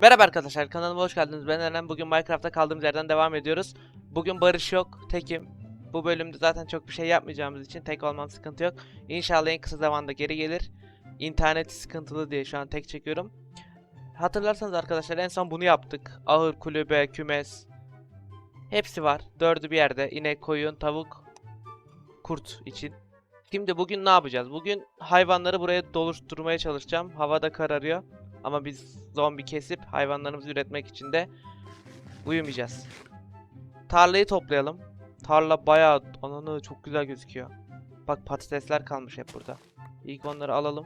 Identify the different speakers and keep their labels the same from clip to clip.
Speaker 1: Merhaba arkadaşlar kanalıma hoş geldiniz. Ben Eren. Bugün Minecraft'ta kaldığımız yerden devam ediyoruz. Bugün Barış yok. Tekim. Bu bölümde zaten çok bir şey yapmayacağımız için tek olmam sıkıntı yok. İnşallah en kısa zamanda geri gelir. İnterneti sıkıntılı diye şu an tek çekiyorum. Hatırlarsanız arkadaşlar en son bunu yaptık. Ahır, kulübe, kümes. Hepsi var. Dördü bir yerde. İnek, koyun, tavuk, kurt için. Şimdi bugün ne yapacağız? Bugün hayvanları buraya doluşturmaya çalışacağım. Havada kararıyor. Ama biz zombi kesip hayvanlarımızı üretmek için de uyumayacağız. Tarlayı toplayalım. Tarla bayağı ananı çok güzel gözüküyor. Bak patatesler kalmış hep burada. İlk onları alalım.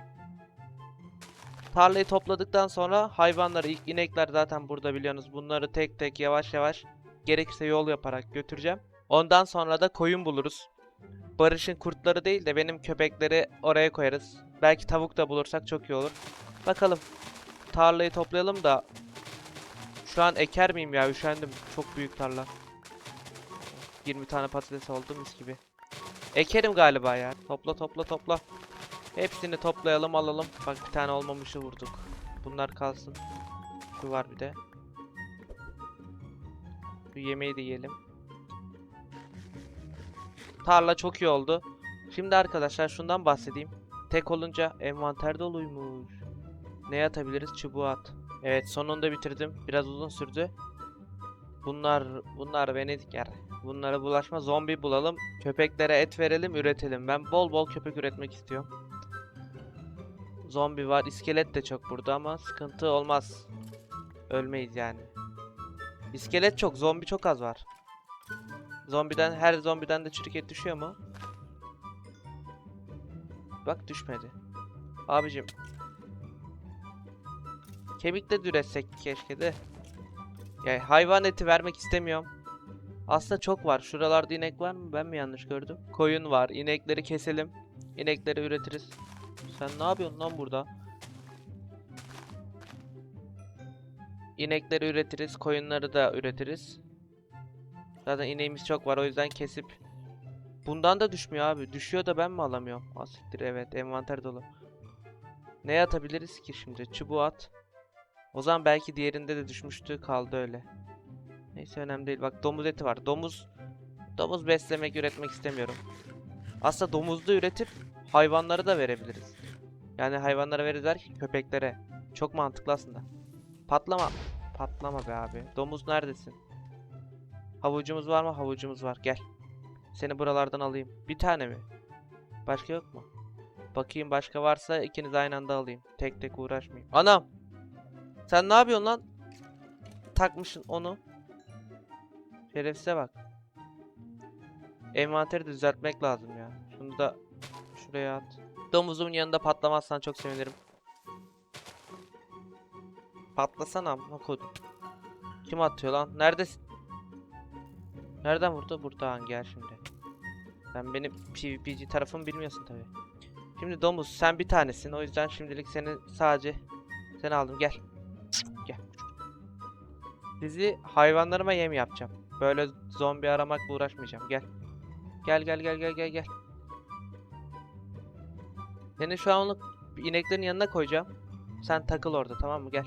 Speaker 1: Tarlayı topladıktan sonra hayvanları ilk inekler zaten burada biliyorsunuz. Bunları tek tek yavaş yavaş gerekirse yol yaparak götüreceğim. Ondan sonra da koyun buluruz. Barış'ın kurtları değil de benim köpekleri oraya koyarız. Belki tavuk da bulursak çok iyi olur. Bakalım. Tarlayı toplayalım da şu an eker miyim ya? Üşendim. Çok büyük tarla. 20 tane patates oldu mis gibi. Ekerim galiba ya. Topla topla topla. Hepsini toplayalım alalım. Bak bir tane olmamışı vurduk. Bunlar kalsın. Şu var bir de. Bu yemeği de yiyelim. Tarla çok iyi oldu. Şimdi arkadaşlar şundan bahsedeyim. Tek olunca envanter doluymuş. Ne atabiliriz? Çubuğu at. Evet sonunda bitirdim. Biraz uzun sürdü. Bunlar bunlar beni yer. Bunlara bulaşma. Zombi bulalım. Köpeklere et verelim, üretelim. Ben bol bol köpek üretmek istiyorum. Zombi var. iskelet de çok burada ama sıkıntı olmaz. Ölmeyiz yani. İskelet çok, zombi çok az var. Zombiden her zombiden de çürük et düşüyor mu? Bak düşmedi. Abicim Kemik de üretsek keşke de. Yani hayvan eti vermek istemiyorum. Aslında çok var. Şuralarda inek var mı? Ben mi yanlış gördüm? Koyun var. İnekleri keselim. İnekleri üretiriz. Sen ne yapıyorsun lan burada? İnekleri üretiriz. Koyunları da üretiriz. Zaten ineğimiz çok var. O yüzden kesip Bundan da düşmüyor abi. Düşüyor da ben mi alamıyorum? Asiktir evet. Envanter dolu. Ne atabiliriz ki şimdi? Çubuğu at. O zaman belki diğerinde de düşmüştü kaldı öyle. Neyse önemli değil. Bak domuz eti var. Domuz domuz beslemek, üretmek istemiyorum. Aslında domuzda üretip hayvanları da verebiliriz. Yani hayvanlara veririz derken köpeklere. Çok mantıklı aslında. Patlama. Patlama be abi. Domuz neredesin? Havucumuz var mı? Havucumuz var. Gel. Seni buralardan alayım. Bir tane mi? Başka yok mu? Bakayım başka varsa ikiniz aynı anda alayım. Tek tek uğraşmayayım. Anam! Sen ne yapıyorsun lan? Takmışsın onu. Şerefsize bak. Envanteri düzeltmek lazım ya. Şunu da şuraya at. Domuzumun yanında patlamazsan çok sevinirim. Patlasana amına. Kim atıyor lan? Neredesin? Nereden vurdu? Buradan gel şimdi. Sen benim PvP'ci tarafımı bilmiyorsun tabi. Şimdi domuz sen bir tanesin. O yüzden şimdilik seni sadece seni aldım. Gel. Sizi hayvanlarıma yem yapacağım. Böyle zombi aramakla uğraşmayacağım. Gel. Gel gel gel gel gel gel. Seni şu an onu ineklerin yanına koyacağım. Sen takıl orada tamam mı? Gel.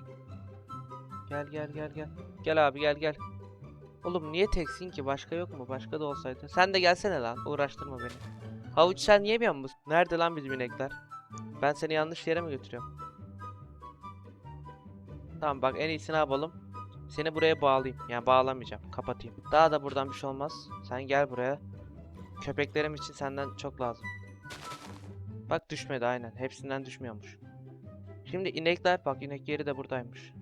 Speaker 1: Gel gel gel gel. Gel abi gel gel. Oğlum niye teksin ki? Başka yok mu? Başka da olsaydı. Sen de gelsene lan. Uğraştırma beni. Havuç sen yemiyor musun? Nerede lan bizim inekler? Ben seni yanlış yere mi götürüyorum? Tamam bak en iyisi ne yapalım? Seni buraya bağlayayım. Yani bağlamayacağım. Kapatayım. Daha da buradan bir şey olmaz. Sen gel buraya. Köpeklerim için senden çok lazım. Bak düşmedi aynen. Hepsinden düşmüyormuş. Şimdi inekler bak inek yeri de buradaymış.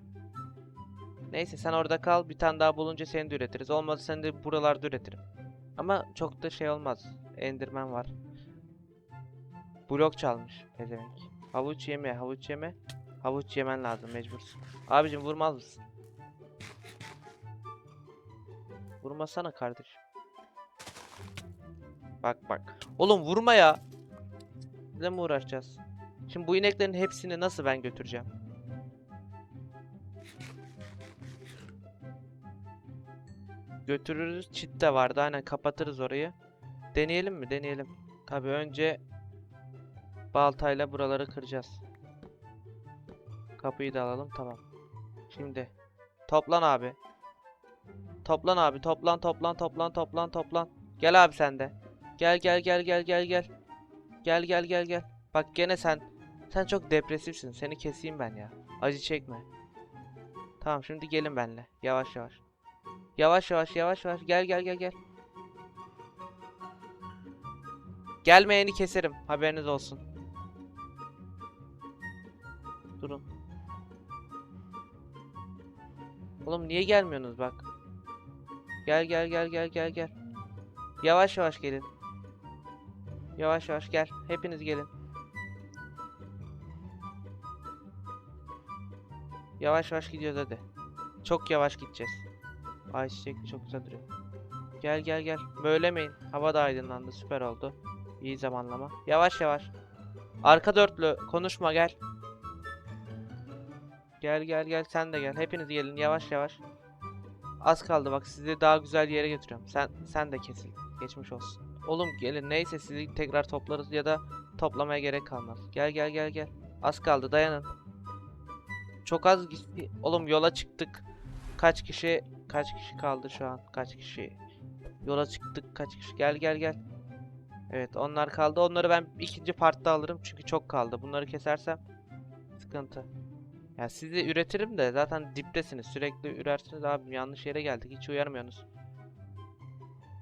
Speaker 1: Neyse sen orada kal. Bir tane daha bulunca seni de üretiriz. Olmazsa seni de buralarda üretirim. Ama çok da şey olmaz. Enderman var. Blok çalmış pezevenk. Havuç yeme, havuç yeme. Havuç yemen lazım mecbursun. Abicim vurmaz mısın? Vurmasana kardeşim. Bak bak. Oğlum vurma ya. Ne mi uğraşacağız? Şimdi bu ineklerin hepsini nasıl ben götüreceğim? Götürürüz. Çit de vardı. Aynen kapatırız orayı. Deneyelim mi? Deneyelim. Tabii önce baltayla buraları kıracağız. Kapıyı da alalım. Tamam. Şimdi. Toplan abi. Toplan abi. Toplan toplan toplan toplan toplan. Gel abi sen de. Gel gel gel gel gel gel. Gel gel gel gel. Bak gene sen. Sen çok depresifsin. Seni keseyim ben ya. Acı çekme. Tamam şimdi gelin benimle. Yavaş yavaş. Yavaş yavaş yavaş yavaş. Gel gel gel gel. Gelmeyeni keserim. Haberiniz olsun. Durun. Oğlum niye gelmiyorsunuz bak. Gel gel gel gel gel gel. Yavaş yavaş gelin. Yavaş yavaş gel. Hepiniz gelin. Yavaş yavaş gidiyoruz hadi. Çok yavaş gideceğiz. Ay çiçekli çok güzel duruyor. Gel gel gel. Böylemeyin. Hava da aydınlandı. Süper oldu. İyi zamanlama. Yavaş yavaş. Arka dörtlü. Konuşma gel. Gel gel gel sen de gel. Hepiniz gelin yavaş yavaş. Az kaldı bak sizi daha güzel yere götürüyorum. Sen sen de kesil. Geçmiş olsun. Oğlum gelin neyse sizi tekrar toplarız ya da toplamaya gerek kalmaz. Gel gel gel gel. Az kaldı dayanın. Çok az gitti. Oğlum yola çıktık. Kaç kişi kaç kişi kaldı şu an? Kaç kişi? Yola çıktık kaç kişi? Gel gel gel. Evet onlar kaldı. Onları ben ikinci partta alırım çünkü çok kaldı. Bunları kesersem sıkıntı. Ya sizi üretirim de zaten diptesiniz. Sürekli ürersiniz abi yanlış yere geldik. Hiç uyarmıyorsunuz.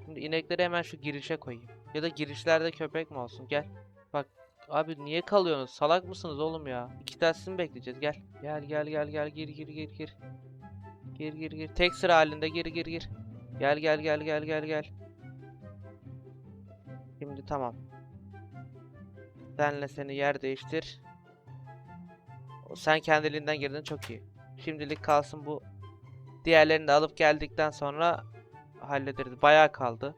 Speaker 1: Şimdi inekleri hemen şu girişe koyayım. Ya da girişlerde köpek mi olsun? Gel. Bak abi niye kalıyorsunuz? Salak mısınız oğlum ya? İki tanesini bekleyeceğiz. Gel. Gel gel gel gel gir gir gir gir. Gir gir gir. Tek sıra halinde gir gir gir. Gel gel gel gel gel gel. Şimdi tamam. Senle seni yer değiştir. Sen kendiliğinden girdin çok iyi. Şimdilik kalsın bu. Diğerlerini de alıp geldikten sonra hallederiz. Bayağı kaldı.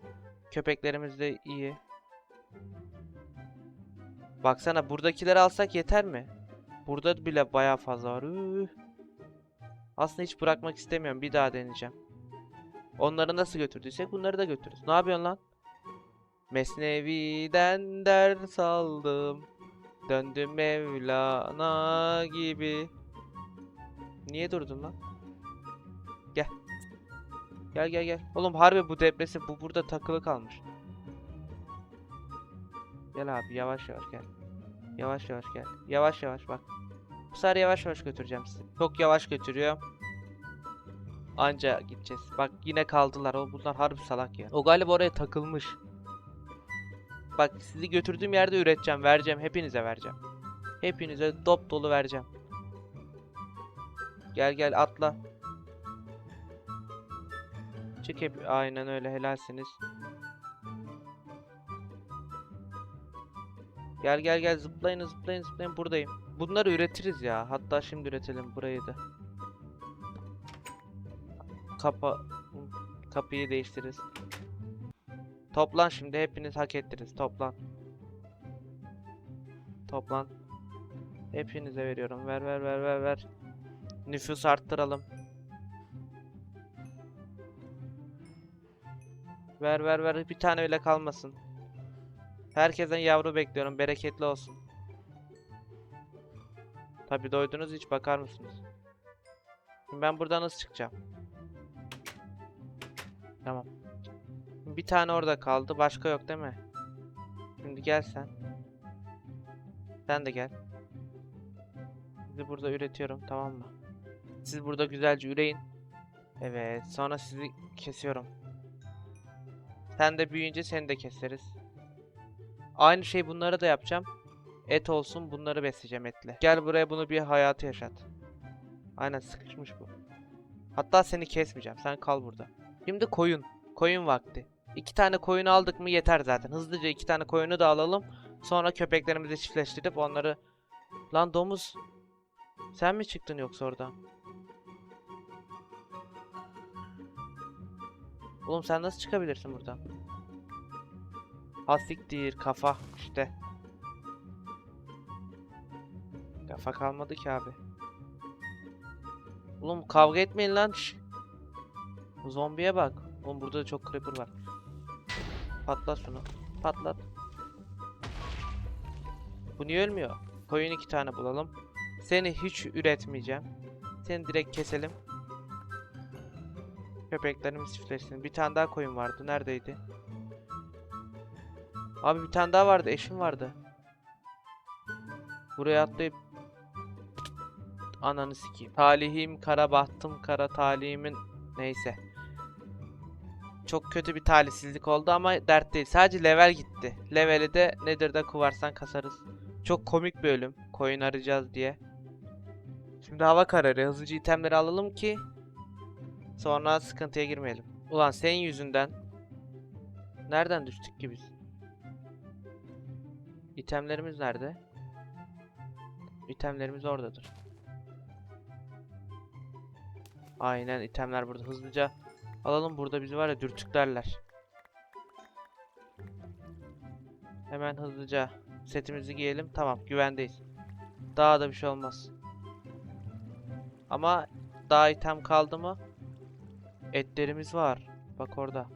Speaker 1: Köpeklerimiz de iyi. Baksana buradakileri alsak yeter mi? Burada bile bayağı fazla var. Aslında hiç bırakmak istemiyorum. Bir daha deneyeceğim. Onları nasıl götürdüysek bunları da götürürüz. Ne yapıyorsun lan? Mesnevi'den ders aldım. Döndüm Mevlana gibi. Niye durdun lan? Gel. Gel gel gel. Oğlum harbi bu depresi bu burada takılı kalmış. Gel abi yavaş yavaş gel. Yavaş yavaş gel. Yavaş yavaş bak. Bu sefer yavaş yavaş götüreceğim sizi. Çok yavaş götürüyorum. Anca gideceğiz. Bak yine kaldılar. O bunlar harbi salak ya. O galiba oraya takılmış. Bak sizi götürdüğüm yerde üreteceğim, vereceğim, hepinize vereceğim. Hepinize dop dolu vereceğim. Gel gel atla. Çık hep aynen öyle helalsiniz. Gel gel gel zıplayın zıplayın zıplayın buradayım. Bunları üretiriz ya. Hatta şimdi üretelim burayı da. Kapa kapıyı değiştiririz. Toplan şimdi hepiniz hak ettiniz. Toplan. Toplan. Hepinize veriyorum. Ver ver ver ver ver. Nüfus arttıralım. Ver ver ver. Bir tane bile kalmasın. Herkesten yavru bekliyorum. Bereketli olsun. Tabi doydunuz hiç bakar mısınız? Şimdi ben buradan nasıl çıkacağım? Tamam. Bir tane orada kaldı. Başka yok değil mi? Şimdi gel sen. Sen de gel. Sizi burada üretiyorum tamam mı? Siz burada güzelce üreyin. Evet sonra sizi kesiyorum. Sen de büyüyünce seni de keseriz. Aynı şey bunları da yapacağım. Et olsun bunları besleyeceğim etle. Gel buraya bunu bir hayatı yaşat. Aynen sıkışmış bu. Hatta seni kesmeyeceğim. Sen kal burada. Şimdi koyun. Koyun vakti. İki tane koyun aldık mı yeter zaten. Hızlıca iki tane koyunu da alalım. Sonra köpeklerimizi çiftleştirip onları... Lan domuz. Sen mi çıktın yoksa oradan? Oğlum sen nasıl çıkabilirsin buradan? Hasiktir kafa işte. Kafa kalmadı ki abi. Oğlum kavga etmeyin lan. şş. Zombiye bak. Oğlum burada da çok creeper var. Patlat şunu. Patlat. Bu niye ölmüyor? Koyun iki tane bulalım. Seni hiç üretmeyeceğim. Seni direkt keselim. Köpeklerimiz çiftleşsin. Bir tane daha koyun vardı. Neredeydi? Abi bir tane daha vardı. Eşim vardı. Buraya atlayıp Ananı sikeyim. Talihim kara bahtım kara talihimin neyse. Çok kötü bir talihsizlik oldu ama dert değil. Sadece level gitti. Leveli de nedir de kuvarsan kasarız. Çok komik bir ölüm. Koyun arayacağız diye. Şimdi hava kararıyor. Hızlıca itemleri alalım ki sonra sıkıntıya girmeyelim. Ulan senin yüzünden nereden düştük ki biz? İtemlerimiz nerede? İtemlerimiz oradadır. Aynen itemler burada. Hızlıca alalım. Burada bizi var ya dürtüklerler. Hemen hızlıca setimizi giyelim. Tamam güvendeyiz. Daha da bir şey olmaz. Ama daha item kaldı mı? Etlerimiz var. Bak orada.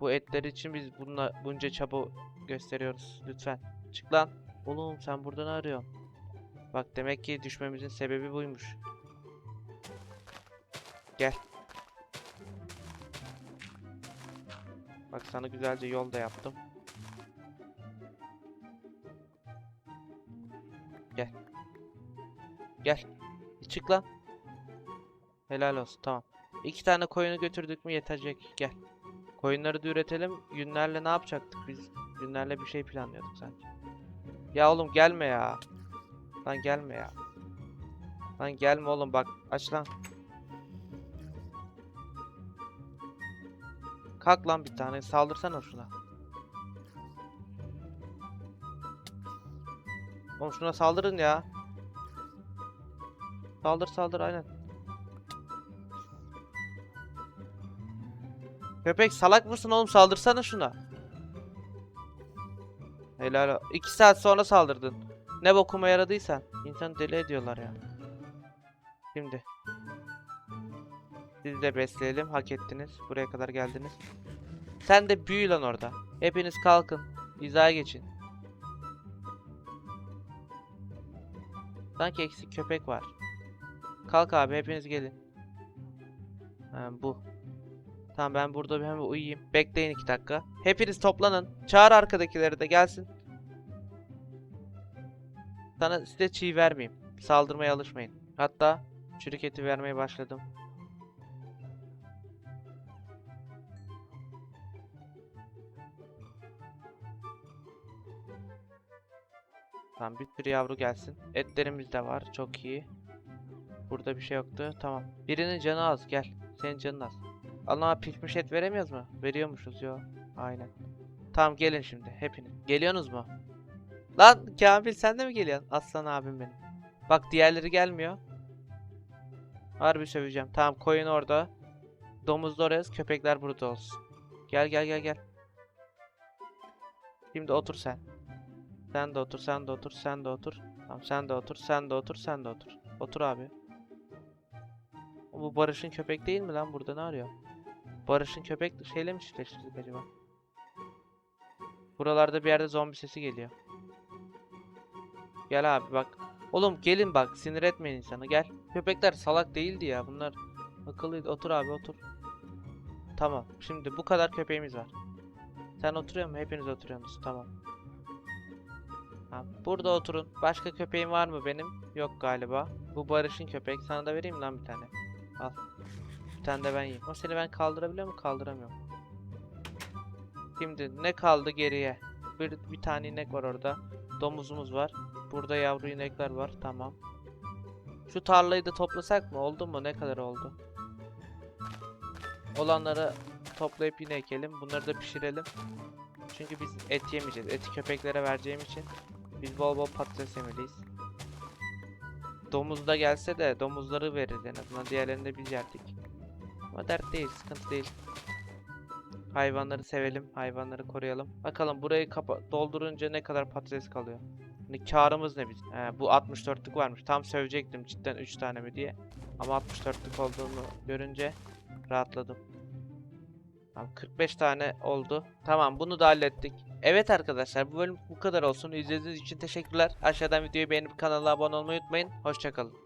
Speaker 1: Bu etler için biz bununla bunca çaba gösteriyoruz. Lütfen. Çık lan. Oğlum sen burada ne arıyorsun? Bak demek ki düşmemizin sebebi buymuş. Gel. Bak sana güzelce yol da yaptım. Gel. Gel. Çık lan. Helal olsun tamam. İki tane koyunu götürdük mü yetecek. Gel. Koyunları da üretelim. Günlerle ne yapacaktık biz? Günlerle bir şey planlıyorduk sanki. Ya oğlum gelme ya. Lan gelme ya. Lan gelme oğlum bak aç lan. Kalk lan bir tane saldırsana şuna. Oğlum şuna saldırın ya. Saldır saldır aynen. Köpek salak mısın oğlum saldırsana şuna. Helal o- İki saat sonra saldırdın. Ne bokuma yaradıysan. İnsanı deli ediyorlar ya. Şimdi. Sizi de besleyelim. Hak ettiniz. Buraya kadar geldiniz. Sen de büyü lan orada. Hepiniz kalkın. Hizaya geçin. Sanki eksik köpek var. Kalk abi hepiniz gelin. Ha, bu. Tamam ben burada bir hemen uyuyayım. Bekleyin iki dakika. Hepiniz toplanın. Çağır arkadakileri de gelsin. Sana size çiğ vermeyeyim. Saldırmaya alışmayın. Hatta çürük eti vermeye başladım. Tamam bir sürü yavru gelsin. Etlerimiz de var. Çok iyi. Burada bir şey yoktu. Tamam. Birinin canı az. Gel. Senin canın az. Allah pişmiş et veremiyoruz mu? Veriyormuşuz yo. Aynen. Tamam gelin şimdi hepiniz. Geliyorsunuz mu? Lan Kamil sen de mi geliyorsun? Aslan abim benim. Bak diğerleri gelmiyor. Harbi söveceğim. Tamam koyun orada. Domuz oraya köpekler burada olsun. Gel gel gel gel. Şimdi otur sen. Sen de otur, sen de otur, sen de otur. Tamam sen de otur, sen de otur, sen de otur. Otur abi. Bu Barış'ın köpek değil mi lan? Burada ne arıyor? Barış'ın köpek şeyle mi çiftleştirdik acaba? Buralarda bir yerde zombi sesi geliyor. Gel abi bak. Oğlum gelin bak sinir etmeyin insanı gel. Köpekler salak değildi ya bunlar. Akıllıydı. Otur abi otur. Tamam. Şimdi bu kadar köpeğimiz var. Sen oturuyor musun? Hepiniz oturuyorsunuz. Tamam. Tamam. Burada oturun. Başka köpeğin var mı benim? Yok galiba. Bu Barış'ın köpek. Sana da vereyim lan bir tane. Al. Bir tane de ben yiyeyim. O seni ben kaldırabiliyor mu? Kaldıramıyorum. Şimdi ne kaldı geriye? Bir, bir tane inek var orada. Domuzumuz var. Burada yavru inekler var. Tamam. Şu tarlayı da toplasak mı? Oldu mu? Ne kadar oldu? Olanları toplayıp yine ekelim. Bunları da pişirelim. Çünkü biz et yemeyeceğiz. Eti köpeklere vereceğim için biz bol bol patates yemeliyiz. Domuz da gelse de domuzları veririz en azından. Diğerlerini de biz yerdik. Ama dert değil, sıkıntı değil. Hayvanları sevelim, hayvanları koruyalım. Bakalım burayı doldurunca ne kadar patates kalıyor. Hani karımız ne biz? He, bu 64'lük varmış. Tam sövecektim cidden 3 tane mi diye. Ama 64'lük olduğunu görünce rahatladım. Tamam 45 tane oldu. Tamam bunu da hallettik. Evet arkadaşlar bu bölüm bu kadar olsun. İzlediğiniz için teşekkürler. Aşağıdan videoyu beğenip kanala abone olmayı unutmayın. Hoşçakalın.